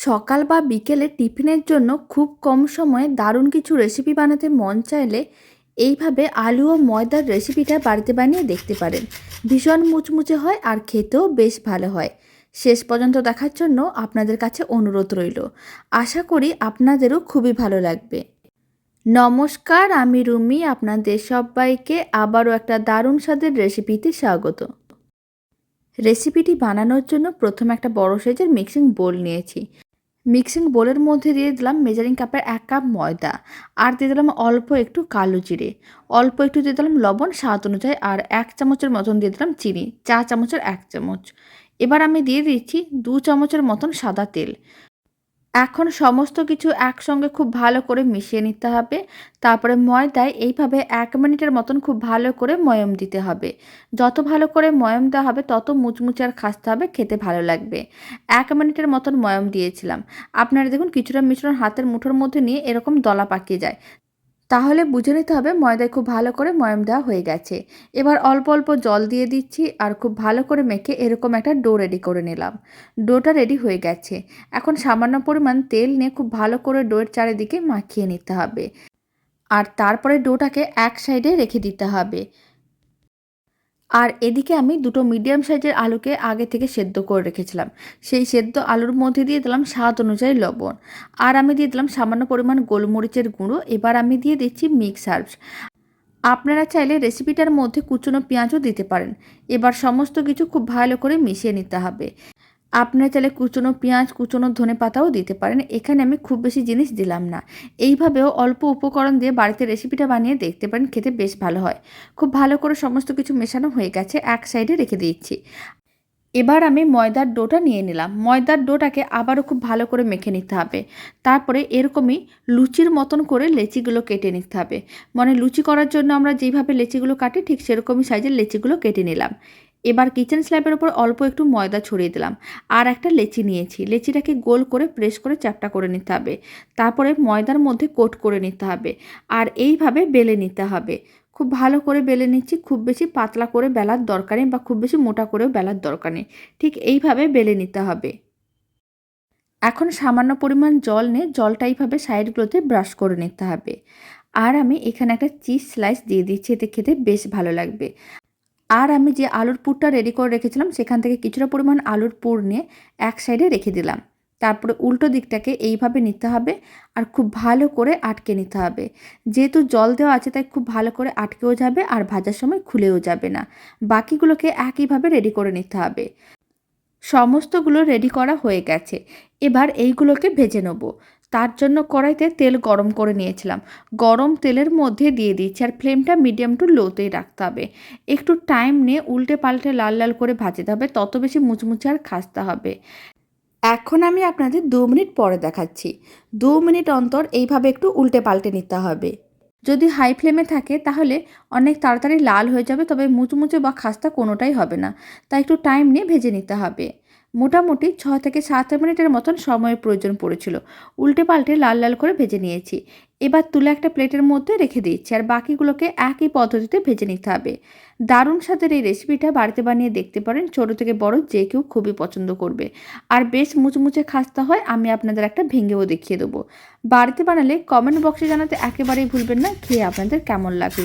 সকাল বা বিকেলে টিফিনের জন্য খুব কম সময়ে দারুণ কিছু রেসিপি বানাতে মন চাইলে এইভাবে আলু ও ময়দার রেসিপিটা বাড়িতে বানিয়ে দেখতে পারেন। ভীষণ মুচমুচে হয় আর খেতেও বেশ ভালো হয়। শেষ পর্যন্ত দেখার জন্য আপনাদের কাছে অনুরোধ রইল। আশা করি আপনাদেরও খুবই ভালো লাগবে। নমস্কার, আমি রুমি। আপনাদের সবাইকে আবারও একটা দারুণ স্বাদের রেসিপিতে স্বাগত। রেসিপিটি বানানোর জন্য প্রথমে একটা বড় সাইজের মিক্সিং বোল নিয়েছি। মিক্সিং বোলের মধ্যে দিয়ে দিলাম মেজারিং কাপের এক কাপ ময়দা। আর দিয়ে দিলাম অল্প একটু কালো জিরে। অল্প একটু দিয়ে দিলাম লবণ স্বাদ অনুযায়ী আর এক চামচের মতন দিয়ে দিলাম চিনি, চা চামচের এক চামচ। এবার আমি দিয়ে দিচ্ছি দু চামচের মতন সাদা তেল। এখন সমস্ত কিছু একসঙ্গে খুব ভালো করে মিশিয়ে নিতে হবে। তারপরে ময়দায় এইভাবে এক মিনিটের মতন খুব ভালো করে ময়ম দিতে হবে। যত ভালো করে ময়ম দেওয়া হবে, তত মুচমুচে আর খাসতে হবে, খেতে ভালো লাগবে। এক মিনিটের মতন ময়ম দিয়েছিলাম। আপনারা দেখুন, কিছুটা মিশ্রণ হাতের মুঠোর মধ্যে নিয়ে এরকম দলা পাকিয়ে যায়। তাহলে বুঝে নিতে হবে ময়দায় খুব ভালো করে ময়ম দেওয়া হয়ে গেছে। এবার অল্প অল্প জল দিয়ে দিচ্ছি আর খুব ভালো করে মেখে এরকম একটা ডো রেডি করে নিলাম। ডোটা রেডি হয়ে গেছে। এখন সামান্য পরিমাণ তেল নিয়ে খুব ভালো করে ডোয়ের চারিদিকে মাখিয়ে নিতে হবে। আর তারপরে ডোটাকে এক সাইডে রেখে দিতে হবে। আর এদিকে আমি দুটো মিডিয়াম সাইজের আলুকে আগে থেকে সেদ্ধ করে রেখেছিলাম। সেই সেদ্ধ আলুর মধ্যে দিয়ে দিলাম স্বাদ অনুযায়ী লবণ। আর আমি দিয়ে দিলাম সামান্য পরিমাণ গোলমরিচের গুঁড়ো। এবার আমি দিয়ে দিচ্ছি মিক্স হার্বস আপনারা চাইলে রেসিপিটার মধ্যে কুচনো পেঁয়াজও দিতে পারেন। এবার সমস্ত কিছু খুব ভালো করে মিশিয়ে নিতে হবে। আপনারা চাইলে কুচনো পেঁয়াজ, কুচনো ধনে পাতাও দিতে পারেন। এখানে আমি খুব বেশি জিনিস দিলাম না। এইভাবেও অল্প উপকরণ দিয়ে বাড়িতে রেসিপিটা বানিয়ে দেখতে পারেন, খেতে বেশ ভালো হয়। খুব ভালো করে সমস্ত কিছু মেশানো হয়ে গেছে, এক সাইডে রেখে দিচ্ছি। এবার আমি ময়দার ডোটা নিয়ে নিলাম। ময়দার ডোটাকে আবারও খুব ভালো করে মেখে নিতে হবে। তারপরে এরকমই লুচির মতন করে লেচিগুলো কেটে নিতে হবে। মানে লুচি করার জন্য আমরা যেইভাবে লেচিগুলো কাটি, ঠিক সেরকমই সাইজের লেচিগুলো কেটে নিলাম। এবার কিচেন স্ল্যাবের ওপর অল্প একটু ময়দা ছড়িয়ে দিলাম। আর একটা লেচি নিয়েছি। লেচিটাকে গোল করে প্রেস করে চ্যাপটা করে নিতে হবে। তারপরে ময়দার মধ্যে কোট করে নিতে হবে। আর এইভাবে বেলে নিতে হবে। খুব ভালো করে বেলে নিচ্ছি। খুব বেশি পাতলা করে বেলার দরকার নেই বা খুব বেশি মোটা করেও বেলার দরকার নেই। ঠিক এইভাবে বেলে নিতে হবে। এখন সামান্য পরিমাণ জল নিয়ে জলটা এইভাবে সাইডগুলোতে ব্রাশ করে নিতে হবে। আর আমি এখানে একটা চিজ স্লাইস দিয়ে দিচ্ছি। এতে খেতে বেশ ভালো লাগবে। আর আমি যে আলুর পুরটা রেডি করে রেখেছিলাম, সেখান থেকে কিছুটা পরিমাণ আলুর পুর নিয়ে এক সাইডে রেখে দিলাম। তারপরে উল্টো দিকটাকে এইভাবে নিতে হবে আর খুব ভালো করে আটকে নিতে হবে। যেহেতু জল দেওয়া আছে, তাই খুব ভালো করে আটকেও যাবে আর ভাজার সময় খুলেও যাবে না। বাকিগুলোকে একইভাবে রেডি করে নিতে হবে। সমস্তগুলো রেডি করা হয়ে গেছে। এবার এইগুলোকে ভেজে নেব। তার জন্য কড়াইতে তেল গরম করে নিয়েছিলাম। গরম তেলের মধ্যে দিয়ে দিচ্ছি আর ফ্লেমটা মিডিয়াম টু লোতেই রাখতে হবে। একটু টাইম নিয়ে উল্টে পাল্টে লাল লাল করে ভাজতে হবে, তত বেশি মুচমুচে আর খাসতে হবে। এখন আমি আপনাদের দু মিনিট পরে দেখাচ্ছি। দু মিনিট অন্তর এইভাবে একটু উল্টে পাল্টে নিতে হবে। যদি হাই ফ্লেমে থাকে তাহলে অনেক তাড়াতাড়ি লাল হয়ে যাবে, তবে মুচমুচে বা খাস্তা কোনোটাই হবে না। তাই একটু টাইম নিয়ে ভেজে নিতে হবে। মোটামুটি ছ থেকে সাত মিনিটের মতন সময়ের প্রয়োজন পড়েছিল। উল্টে পাল্টে লাল লাল করে ভেজে নিয়েছি। এবার তুলে একটা প্লেটের মধ্যে রেখে দিচ্ছি আর বাকিগুলোকে একই পদ্ধতিতে ভেজে নিতে হবে। দারুণ স্বাদের এই রেসিপিটা বাড়িতে বানিয়ে দেখতে পারেন ছোটো থেকে বড় যে কেউ খুবই পছন্দ করবে। আর বেশ মুচমুচে খাস্তা হয় আমি আপনাদের একটা ভেঙেও দেখিয়ে দেবো। বাড়িতে বানালে কমেন্ট বক্সে জানাতে একেবারেই ভুলবেন না, খেয়ে আপনাদের কেমন লাগল?